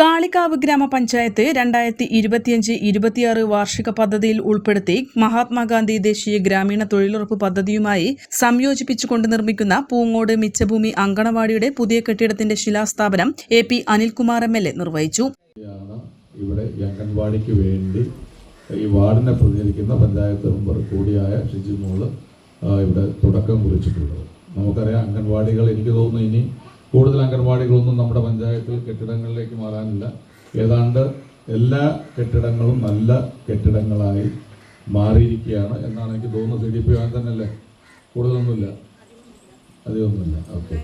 Kalikavu ഗ്രാമപഞ്ചായത്ത് രണ്ടായിരത്തി ഇരുപത്തിയഞ്ച് ഇരുപത്തിയാറ് വാർഷിക പദ്ധതിയിൽ ഉൾപ്പെടുത്തി മഹാത്മാഗാന്ധി ദേശീയ ഗ്രാമീണ തൊഴിലുറപ്പ് പദ്ധതിയുമായി സംയോജിപ്പിച്ചുകൊണ്ട് നിർമ്മിക്കുന്ന പൂങ്ങോട് മിച്ചഭൂമി അങ്കണവാടിയുടെ പുതിയ കെട്ടിടത്തിന്റെ ശിലാസ്ഥാപനം A P Anilkumar M L A നിർവഹിച്ചു. ഇവിടെ അംഗൻവാടിക്ക് വേണ്ടി ഈ വാർഡിനെ പ്രതിനിധിക്കുന്ന പഞ്ചായത്ത് മെമ്പർ കൂടിയായ ഷിജി മോൾ ഇവിടെ തുടക്കം കുറിച്ചിട്ടുള്ളത്. നമുക്കറിയാം അംഗൻവാടികൾ എനിക്ക് തോന്നുന്നു ഇനി കൂടുതൽ അംഗൻവാടികളൊന്നും നമ്മുടെ പഞ്ചായത്തിൽ കെട്ടിടങ്ങളിലേക്ക് മാറാനില്ല. ഏതാണ്ട് എല്ലാ കെട്ടിടങ്ങളും നല്ല കെട്ടിടങ്ങളായി മാറിയിരിക്കുകയാണ് എന്നാണ് എനിക്ക് തോന്നുന്നത്. സി ഡി പി വാൻ തന്നെയല്ലേ? കൂടുതലൊന്നുമില്ല. അധികമൊന്നുമില്ല ഓക്കെ.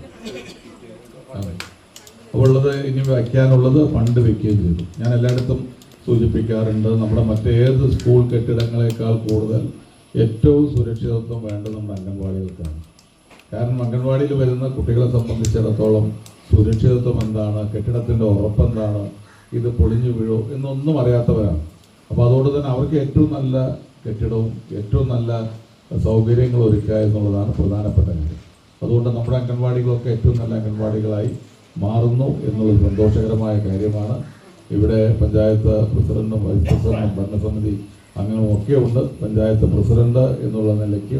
ഉള്ളത് ഇനി വയ്ക്കാനുള്ളത് ഫണ്ട് വെക്കുകയും ചെയ്തു. ഞാൻ എല്ലായിടത്തും സൂചിപ്പിക്കാറുണ്ട് നമ്മുടെ മറ്റേത് സ്കൂൾ കെട്ടിടങ്ങളെക്കാൾ കൂടുതൽ ഏറ്റവും സുരക്ഷിതത്വം വേണ്ടത് നമ്മുടെ അംഗൻവാടികൾക്കാണ്. കാരണം അംഗൻവാടിയിൽ വരുന്ന കുട്ടികളെ സംബന്ധിച്ചിടത്തോളം സുരക്ഷിതത്വം എന്താണ് കെട്ടിടത്തിന്റെ ഉറപ്പെന്താണ് ഇത് പൊളിഞ്ഞു വീഴോ എന്നൊന്നും അറിയാത്തവരാണ്. അപ്പോൾ അതുകൊണ്ട് തന്നെ അവർക്ക് ഏറ്റവും നല്ല കെട്ടിടവും ഏറ്റവും നല്ല സൗകര്യങ്ങൾ ഒരുക്കുക എന്നുള്ളതാണ് പ്രധാനപ്പെട്ട കാര്യം. അതുകൊണ്ട് നമ്മുടെ അംഗൻവാടികളൊക്കെ ഏറ്റവും നല്ല അംഗൻവാടികളായി മാറുന്നു എന്നുള്ളത് സന്തോഷകരമായ കാര്യമാണ്. ഇവിടെ പഞ്ചായത്ത് പ്രസിഡന്റും വൈസ് പ്രസിഡന്റും ഭരണസമിതി അംഗങ്ങളും ഒക്കെ ഉണ്ട്. പഞ്ചായത്ത് പ്രസിഡന്റ് എന്നുള്ള നിലയ്ക്ക്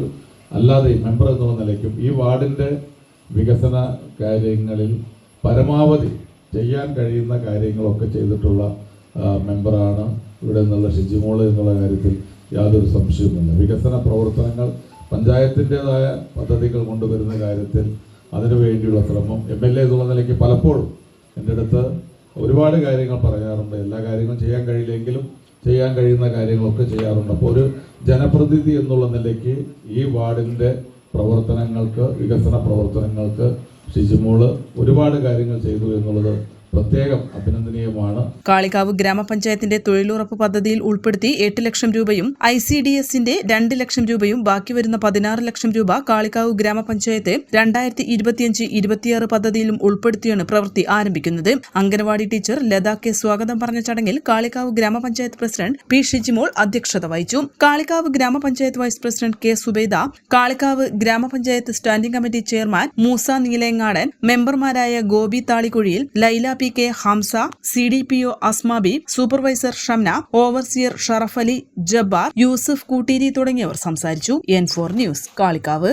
അല്ലാതെ മെമ്പർ എന്നുള്ള നിലയ്ക്കും ഈ വാർഡിന്റെ വികസന കാര്യങ്ങളിൽ പരമാവധി ചെയ്യാൻ കഴിയുന്ന കാര്യങ്ങളൊക്കെ ചെയ്തിട്ടുള്ള മെമ്പറാണ് ഇവിടെ നിന്നുള്ള ഷിജിമോൾ എന്നുള്ള കാര്യത്തിൽ യാതൊരു സംശയവുമില്ല. വികസന പ്രവർത്തനങ്ങൾ പഞ്ചായത്തിന്റെതായ പദ്ധതികൾ കൊണ്ടുവരുന്ന കാര്യത്തിൽ അതിനു വേണ്ടിയുള്ള ശ്രമം എം എൽ എ എന്നുള്ള നിലയ്ക്ക് പലപ്പോഴും എന്റെ അടുത്ത് ഒരുപാട് കാര്യങ്ങൾ പറയാറുണ്ട്. എല്ലാ കാര്യങ്ങളും ചെയ്യാൻ കഴിയില്ലെങ്കിലും ചെയ്യാൻ കഴിയുന്ന കാര്യങ്ങളൊക്കെ ചെയ്യാറുണ്ട്. അപ്പോൾ ഒരു ജനപ്രതിനിധി എന്നുള്ള നിലയ്ക്ക് ഈ വാർഡിന്റെ പ്രവർത്തനങ്ങൾക്ക് വികസന പ്രവർത്തനങ്ങൾക്ക് ഷിജിമോൾ ഒരുപാട് കാര്യങ്ങൾ ചെയ്തു എന്നുള്ളത് പ്രത്യേകം കാളികാവ് ഗ്രാമപഞ്ചായത്തിന്റെ തൊഴിലുറപ്പ് പദ്ധതിയിൽ ഉൾപ്പെടുത്തി എട്ട് ലക്ഷം രൂപയും ഐ സി ഡി എസിന്റെ രണ്ട് ലക്ഷം രൂപയും ബാക്കി വരുന്ന പതിനാറ് ലക്ഷം രൂപ കാളികാവ് ഗ്രാമപഞ്ചായത്ത് രണ്ടായിരത്തി ഇരുപത്തിയഞ്ച് ഇരുപത്തിയാറ് പദ്ധതിയിലും ഉൾപ്പെടുത്തിയാണ് പ്രവൃത്തി ആരംഭിക്കുന്നത്. അംഗനവാടി ടീച്ചർ ലത കെ സ്വാഗതം പറഞ്ഞ ചടങ്ങിൽ കാളികാവ് ഗ്രാമപഞ്ചായത്ത് പ്രസിഡന്റ് പി ഷിജിമോൾ അധ്യക്ഷത വഹിച്ചു. കാളികാവ് ഗ്രാമപഞ്ചായത്ത് vice president K Subaida Kalikavu ഗ്രാമപഞ്ചായത്ത് standing committee chairman Moosa Neelayangadan മെമ്പർമാരായ Gopi താളിക്കുഴിയിൽ Laila P K Hamsa C D P O Asmabi supervisor Shamna overseer Sharafali Jabbar Yusuf Kootteeri തുടങ്ങിയവർ സംസാരിച്ചു. N four news Kalikavu